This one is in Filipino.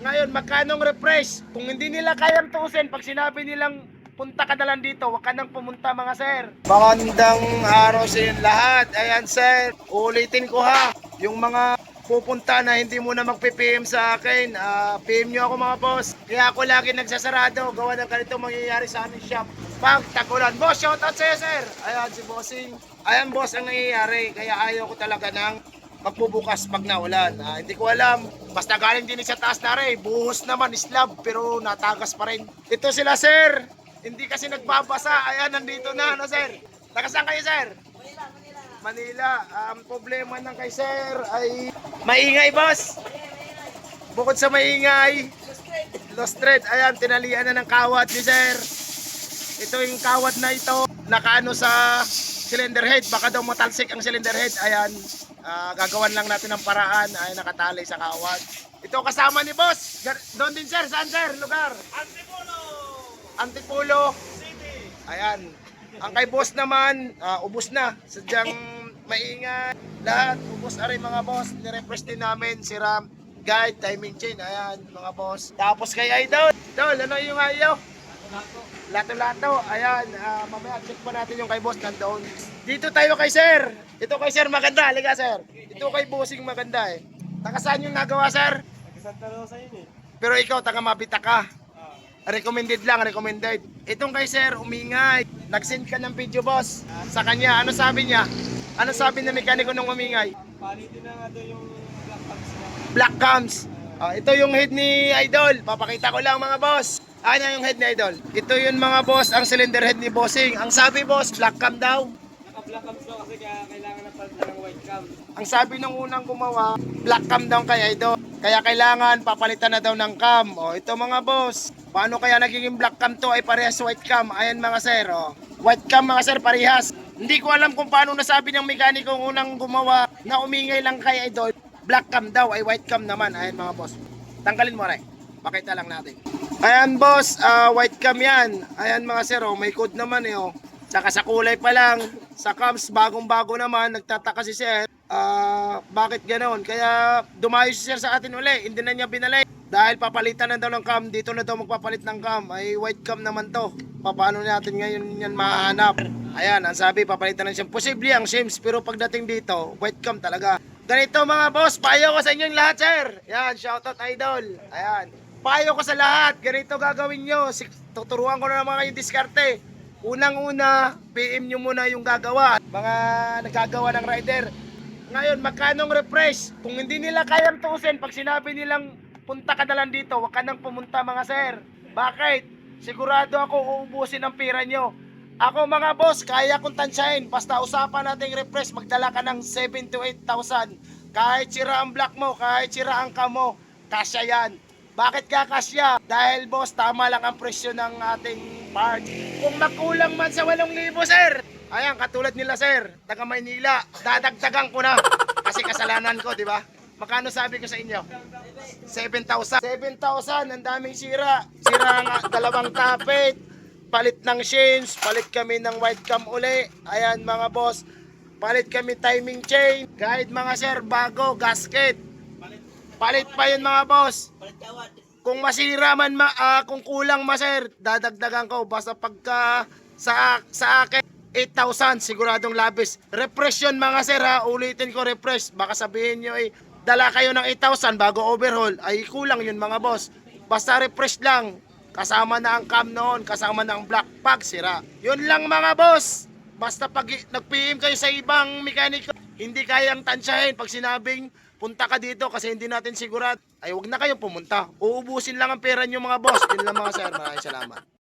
Ngayon, magkanong refresh? Kung hindi nila kayang tuusin, pag sinabi nilang punta ka na dito, huwag ka nang pumunta mga sir. Magandang araw sa lahat. Ayan sir, ulitin ko ha. Yung mga pupunta na hindi mo na magpi-PM sa akin, ah, PM nyo ako mga boss. Kaya ako lagi nagsasarado, gawa ng ganito mangyayari sa aming shop. Pag tagulan. Boss, shoutout sa'yo sir. Ayan si Bossing. Ayan boss ang nangyayari. Kaya ayaw ko talaga ng magbubukas pag naulan. Ah, hindi ko alam. Basta galing din sa taas na rin. Buhos naman, slab, pero natagas pa rin. Ito sila, sir. Hindi kasi nagbabasa. Ayan, nandito na, ano, sir? Taga saan kayo, sir? Manila. Ang problema ng kay sir ay maingay, boss. Bukod sa maingay, lost thread. Ayan, tinalian na ng kawat ni sir. Ito yung kawat na ito, nakaano sa cylinder head. Baka daw matalsik ang cylinder head. Ayan, ah, gagawan lang natin ng paraan. Ay, nakatali sa kawat. Ito kasama ni boss. Doon din sir, saan sir? Lugar? Antipulo Antipulo. City. Ayan. Ang kay boss naman, ah, ubos na. Sadyang maingat. Lahat, ubos na rin mga boss. Nirefresh din namin si Ram. Guide, timing chain. Ayan, mga boss. Tapos kay Idol. Idol, ano yung ayaw? Lato-lato. Ayan, ah, mamaya check pa natin yung kay boss nandoon. Dito tayo kay sir. Ito kay sir maganda. Halika sir. Ito kay bossing maganda eh. Taka saan yung nagawa sir? Santa Rosa yun eh. Pero ikaw, taga Mabita ka. Recommended lang, recommended. Itong kay sir, umingay. Nag-send ka ng video boss sa kanya. Ano sabi niya? Ano sabi ng mekaniko nung umingay? Palitin na nga doon yung black niya. Black cams. Ah, ito yung head ni Idol. Papakita ko lang mga boss. Ano yung head ni Idol? Ito yung mga boss, ang cylinder head ni Bossing. Ang sabi boss, black cam daw. Naka-black cams daw kasi kaya kailangan na palitan ng white cam. Ang sabi ng unang gumawa, black cam daw kay Idol. Kaya kailangan papalitan na daw ng cam. O ito mga boss, paano kaya nagiging black cam to ay parehas white cam? Ayan mga sir, o. White cam mga sir, parehas. Hindi ko alam kung paano nasabi ng mekaniko unang gumawa na umingay lang kay Idol. Black cam daw ay white cam naman. Ayan mga boss. Tanggalin mo rin. Pakita lang natin. Ayan boss, ah, white cam yan. Ayan mga sir, oh, may code naman eh. Oh. Saka sa kulay pa lang, sa cams bagong-bago naman, nagtataka si sir. Ah, bakit ganoon? Kaya dumayo si sir sa atin uli, hindi na niya binalik. Dahil papalitan na daw ng cam, dito na daw magpapalit ng cam. Ay white cam naman to. Paano natin ngayon yan mahanap? Ayan, ang sabi papalitan ng SIM. Posible ang SIMs, pero pagdating dito, white cam talaga. Ganito mga boss, payo ko sa inyong lahat sir. Yan, shoutout idol. Ayan. Payo ko sa lahat, ganito gagawin nyo. Tuturuan ko na naman kayo diskarte. Unang-una, PM nyo muna yung gagawa. Mga nagagawa ng rider. Ngayon, magkanong refresh? Kung hindi nila kayang tuusin, pag sinabi nilang punta ka na dito, huwag ka nang pumunta mga sir. Bakit? Sigurado ako uubusin ang pira nyo. Ako mga boss, kaya kong tansyahin. Basta usapan natin refresh, magdala ka ng 7 to 8,000. Kahit sira ang black mo, kahit sira ang kamo, kasya yan. Bakit ka kasya? Dahil boss, tama lang ang presyo ng ating part. Kung makulang man sa 8,000 sir, ayan, katulad nila sir, taga Maynila, dadagdagan ko na. Kasi kasalanan ko, di ba? Magkano sabi ko sa inyo? 7,000. 7,000, ang daming sira. Sira nga, dalawang tapet, palit ng chains, palit kami ng white cam uli. Ayan mga boss, palit kami timing chain. Kahit mga sir, bago, gasket. Palit pa yun mga boss. Kung masira man, ma, ah, kung kulang ma sir, dadagdagan ko. Basta pagka sa, sa akin, 8,000 siguradong labis. Refresh yun mga sir ha, ulitin ko refresh. Baka sabihin nyo eh, dala kayo ng 8,000 bago overhaul. Ay kulang yun mga boss. Basta refresh lang. Kasama na ang cam noon, kasama na ang black pack, sira. Yun lang mga boss. Basta pag nag-PM kayo sa ibang mekaniko, hindi kayang tansyahin pag sinabing punta ka dito kasi hindi natin sigurado. Ay wag na kayong pumunta. Uubusin lang ang pera nyo mga boss. Yun lang mga sir. Maraming salamat.